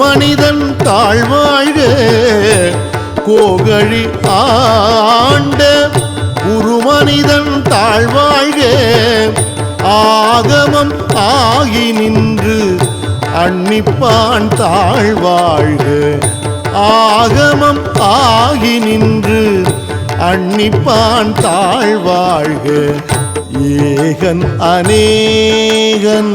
மனிதன் தாழ்வாழ்க கோகழி ஆண்ட குரு மனிதன் தாழ்வாழ்க ஆகமம் ஆகி நின்று அன்னிப்பான் தாழ்வாழ்க ஆகமம் ஆகி நின்று அன்னிப்பான் தாழ்வாழ்க ஏகன் அநேகன்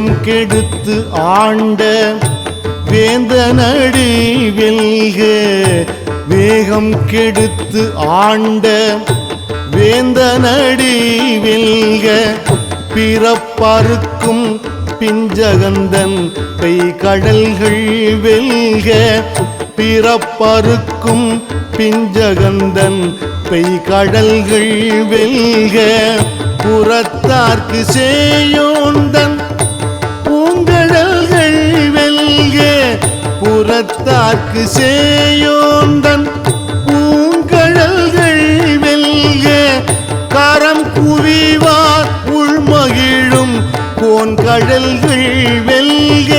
வேதம் கெடுத்து ஆண்ட வேந்தனடி வெல்க வேகம் கெடுத்து ஆண்ட வேந்தனடி வெல்க. பிறப்பறுக்கும் பிஞ்சகந்தன் பெய் கடல்கள் வெல்க பிறப்பறுக்கும் பிஞ்சகந்தன் பெய் கடல்கள் வெல்க. புறத்தார்க்கு சேயோந்தன் புறத்தாக்கு சேயோந்தன் பூங்கழல்கள் வெல்க கரம் குவிவார் உள்மகிழும் கோன் கடல்கள் வெல்க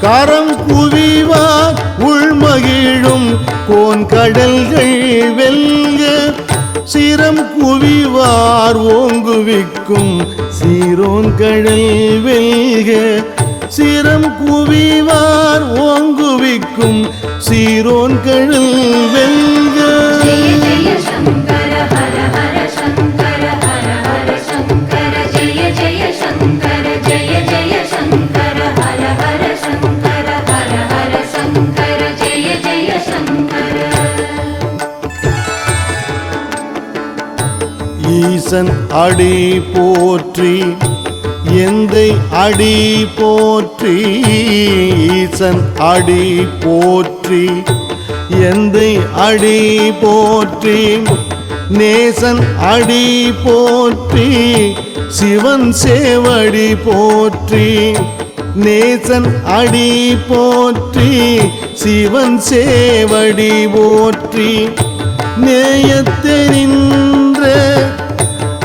கரம் குவிவார் உள்மகிழும் கோன் கடல்கள் வெல்க. சிரம் குவிவார் ஓங்குவிக்கும் சீரோன் கடல் வெல்க சிரம் குவிவார் ஓங்குவிக்கும் சீரோன் கடல் வெல்க. ஈசன் அடி போற்றி எந்தை அடி போற்றி. போற்றி ஈசன் அடி போற்றி எந்த அடி போற்றி நேசன் அடி போற்றி சிவன் சேவடி போற்றி நேசன் அடி போற்றி சிவன் சேவடி போற்றி. நேயத்தெரின்ற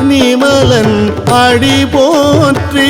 நிமலன் அடி போற்றி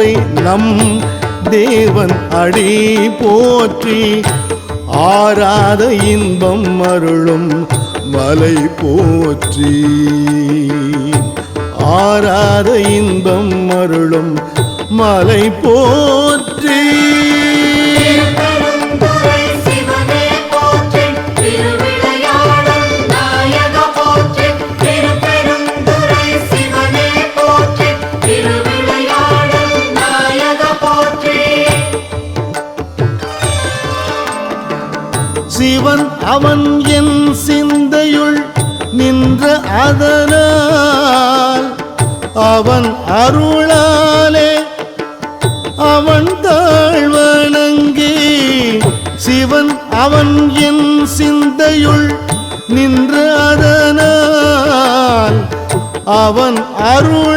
பெருந்துரை நம் தேவன் அடி போற்றி ஆராத இன்பம் அருளும் மலை போற்றி. ஆராத இன்பம் அருளும் மலை போற்றி. அவன் என் சிந்தையுள் நின்ற அதனால் அவன் அருளாலே அவன் தாழ்வணங்கி சிவன் அவன் என் சிந்தையுள் நின்ற அதனால் அவன் அருள்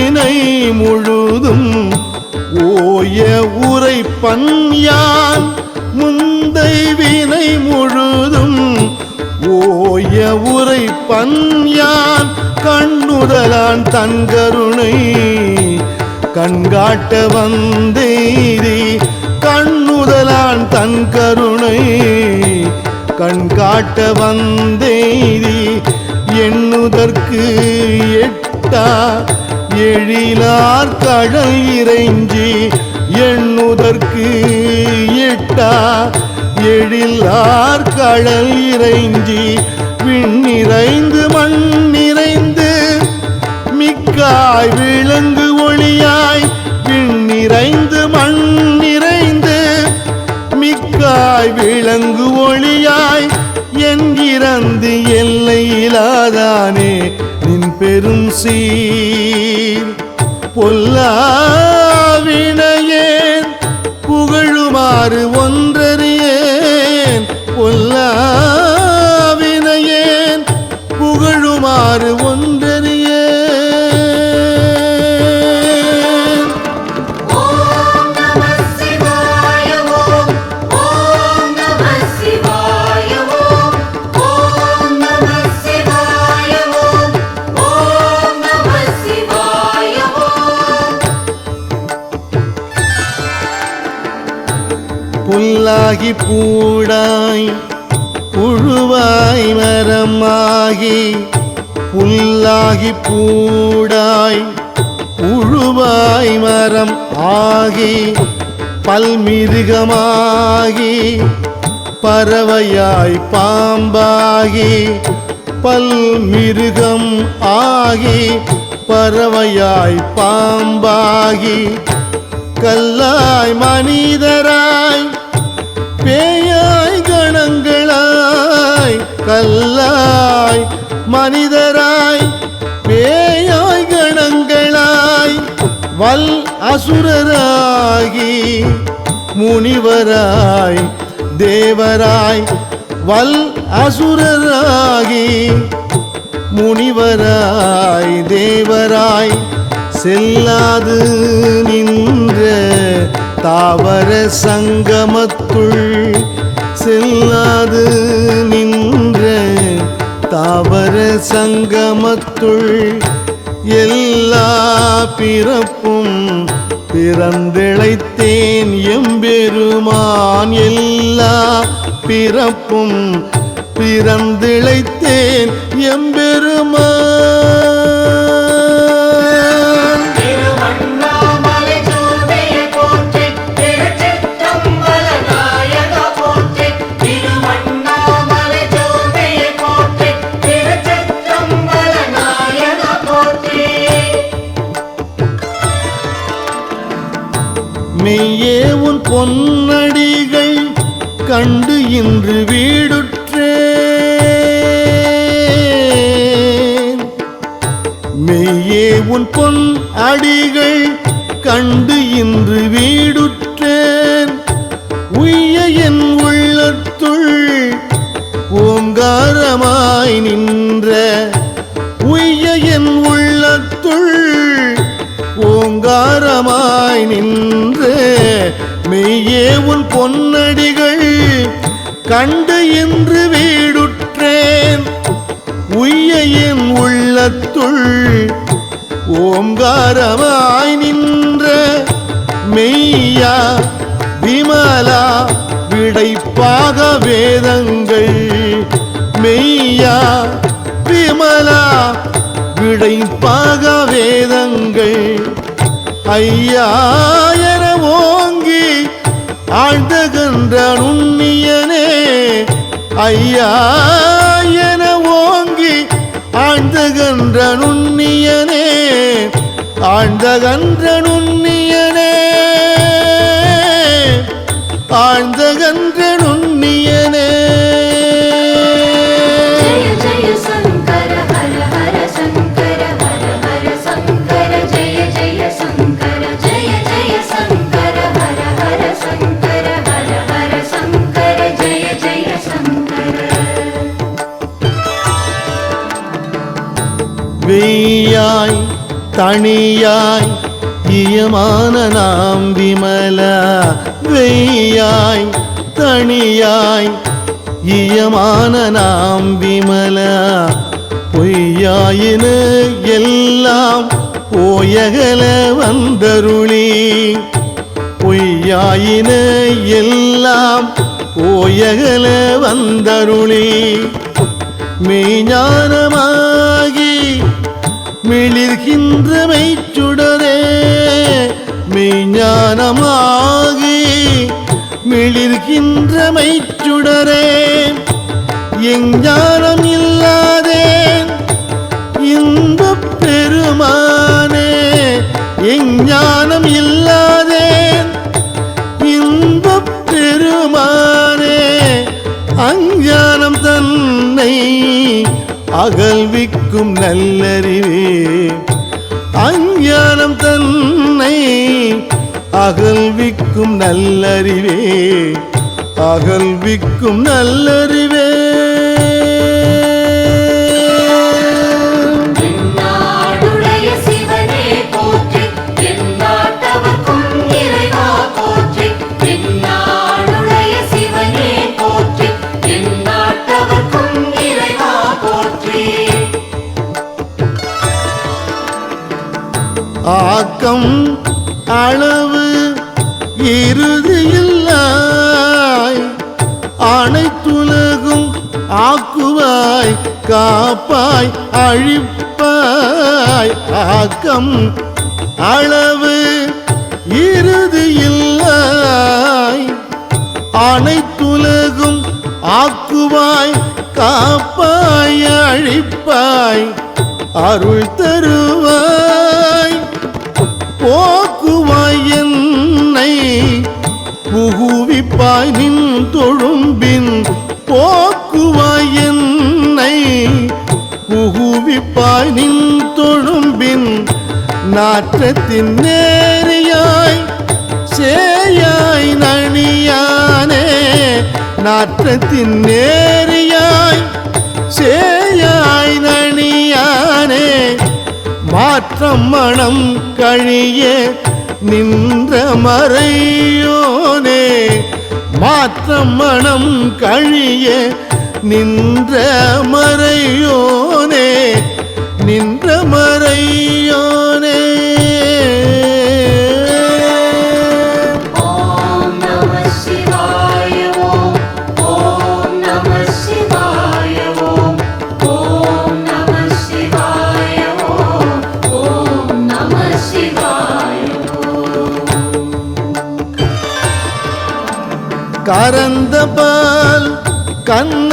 முந்தை வினை முழுதும் ஓய உரை பன்யான் முந்தை வினை முழுதும் ஓய உரை பன்யான் கண்ணுதலான் தன்கருணை கண்காட்ட வந்தேரி கண்ணுதலான் தன் கருணை கண்காட்ட வந்தேரி எண்ணுதற்கு எட்டா எழிலார் கடல் இறைஞ்சி எண்ணுதற்கு இட்டா. எழிலார் கடல் இறைஞ்சி விண்ணிறைந்து மண் நிறைந்து மிக்காய் விளங்கு ஒளியாய் விண்ணிறைந்து மண் நிறைந்து மிக்காய் விளங்கு ஒளியாய் என்கிறந்து எல்லையிலாதானே நின் பெரும் சீ பொல்லா வினையேன் புகழுமாறு புல்லாகி பூடாய் புழுவாய் மரமாகி புல்லாகி பூடாய் புழுவாய் மரம் ஆகி பல்மிருகமாகி பறவையாய் பாம்பாகி பல்மிருகம் ஆகி பறவையாய் பாம்பாகி கல்லாய் மனிதராய் பேயாய் கணங்களாய் கல்லாய் மனிதராய் பேயாய் கணங்களாய் வல் அசுரராகி முனிவராய் தேவராய் வல் அசுரராகி முனிவராய் தேவராய் செல்லாது நின்ற தாவர சங்கமத்துள் செல்லாது நின்ற தாவர சங்கமத்துள் எல்லா பிறப்பும் பிறந்திழைத்தேன் எம்பெருமான். எல்லா பிறப்பும் பிறந்திழைத்தேன் எம்பெருமான். மெய்யே உன் பொன்னடிகள் கண்டு இன்று வீடுற்றே மெய்யே உன் பொன் அடிகள் கண்டு இன்று வீடுற்றேன். உய்ய என் உள்ளத்துள் ஓங்காரமாய் நின்ற உள்ளத்துள் நின்று மெய்யே உன் பொன்னடிகள் கண்டு இன்று வீடுற்றேன். உய்ய உள்ளத்துள் ஓங்காரமாய் நின்ற மெய்யா விமலா விடைப்பாக வேதங்கள். மெய்யா விமலா விடைப்பாக ஐயா என ஓங்கி ஆழ்ந்தகன்ற நுண்ணியனே ஐயா என ஓங்கி ஆழ்ந்தகன்ற நுண்ணியனே ஆழ்ந்தகன்ற நுண்ணி தனியாய் தனியாய் இயமான நாம் விமல வெய்யாய் தனியாய் இயமான நாம் விமல. பொய்யாயின எல்லாம் ஓயகல வந்தருளி. பொய்யாயின எல்லாம் ஓயகல வந்தருளி. மெய்ஞானமாகி மிளிர்கின்ற மெய்ச்சுடரே மெய்ஞானமாகி மிளிர்கின்ற மெய்ச்சுடரே. எஞ்ஞான அகழ்விக்கும் நல்லறிவே. அஞ்ஞானம் தன்னை அகழ்விக்கும் நல்லறிவே. அகழ்விக்கும் நல்லறிவே. ஆக்கம் அளவு இறுதி இறுதியில்லாய் அனைத்துலகும் ஆக்குவாய் காப்பாய் அழிப்பாய் அருள் தருவாய். நாற்றத்தின் நேரியாய் சேயாய் நணியானே நாற்றத்தின் நேரியாய் சேயாய் நணியானே மாற்றம் மனம் கழிய நின்ற மறையோனே. மாற்றம் மனம் கழிய நின்ற மறையோனே. நின்ற மறையோ கரந்த பால் கண்